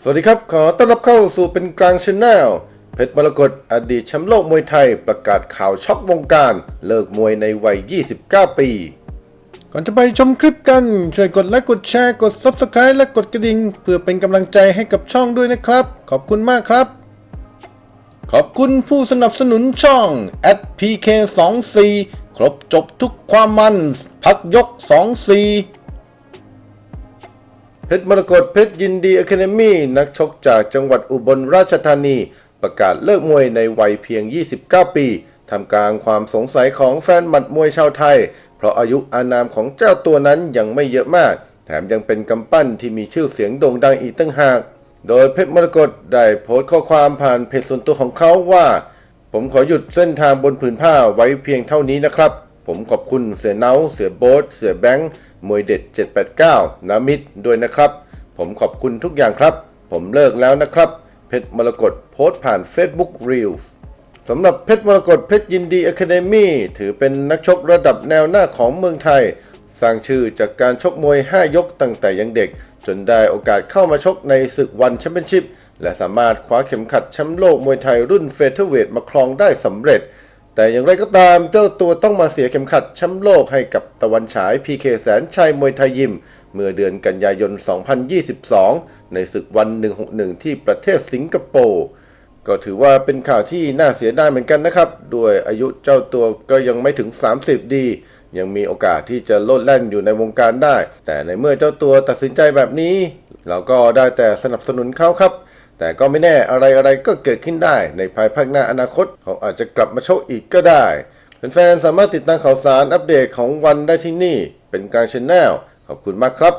สวัสดีครับ ขอต้อนรับเข้าสู่เป็นกลางชแนลเพชรมรกตอดีตแชมป์โลกมวยไทยประกาศข่าวช็อกวงการเลิกมวยในวัย 29 ปี ก่อนจะไปชมคลิปกัน ช่วยกดไลค์กดแชร์กด Subscribe และกดกระดิ่ง เพื่อเป็นกำลังใจให้กับช่องด้วยนะครับ ขอบคุณมากครับ ขอบคุณผู้สนับสนุนช่อง @pk24 ครบจบทุกความมัน พักยก 24 ชรมรกตเพชรยินดีอะคาเดมี่นักชกจากจังหวัดอุบลราชธานี ประกาศเลิกมวยในวัยเพียง 29 ปีทำกลางความสงสัยของแฟนหมัดมวยชาวไทย เพราะอายุอานามของเจ้าตัวนั้นยังไม่เยอะมาก แถมยังเป็นกำปั้นที่มีชื่อเสียงโด่งดังอีกตั้งหาก โดยเพชรมรกตได้โพสต์ข้อความผ่านเพจส่วนตัวของเขาว่า ผมขอหยุดเส้นทางบนผืนผ้าไว้เพียงเท่านี้นะครับ ผมขอบคุณเสือเนาเสือโบ๊ทเสือแบงค์มวยเด็ด 789 นามิดด้วยนะครับ ผมขอบคุณทุกอย่างครับ ผมเลิกแล้วนะครับ เพชรมรกตโพสต์ผ่าน Facebook Reels สำหรับเพชรมรกตเพชรยินดีอะคาเดมี่ถือเป็นนักชกระดับแนวหน้าของเมืองไทย สร้างชื่อจากการชกมวย 5 ยกตั้งแต่ยังเด็ก จนได้โอกาสเข้ามาชกในศึกวันแชมเปี้ยนชิพและสามารถคว้าเข็มขัดแชมป์โลกมวยไทยรุ่นเฟเธอร์เวทมาครองได้สำเร็จ แต่อย่างไรก็ตามเจ้าตัวต้องมาเสียเข็มขัดแชมป์โลกให้กับตะวันฉายพีเคแสนชัยมวยไทยยิม เมื่อเดือนกันยายน 2022 ในศึกวัน 161 ที่ประเทศสิงคโปร์ก็ถือว่าเป็นข่าวที่น่าเสียดายเหมือนกันนะครับ ด้วยอายุเจ้าตัวก็ยังไม่ถึง 30 ดี ยังมีโอกาสที่จะโลดแล่นอยู่ในวงการได้ แต่ในเมื่อเจ้าตัวตัดสินใจแบบนี้ เราก็ได้แต่สนับสนุนเขาครับ แต่ก็ไม่แน่อะไรอะไรๆก็เกิดขึ้นได้ในภายภาคหน้าอนาคตเขาอาจจะกลับมาโชคอีกก็ได้แฟนๆสามารถติดตามข่าวสารอัปเดตของวันได้ที่นี่เป็นการชแนลขอบคุณมากครับ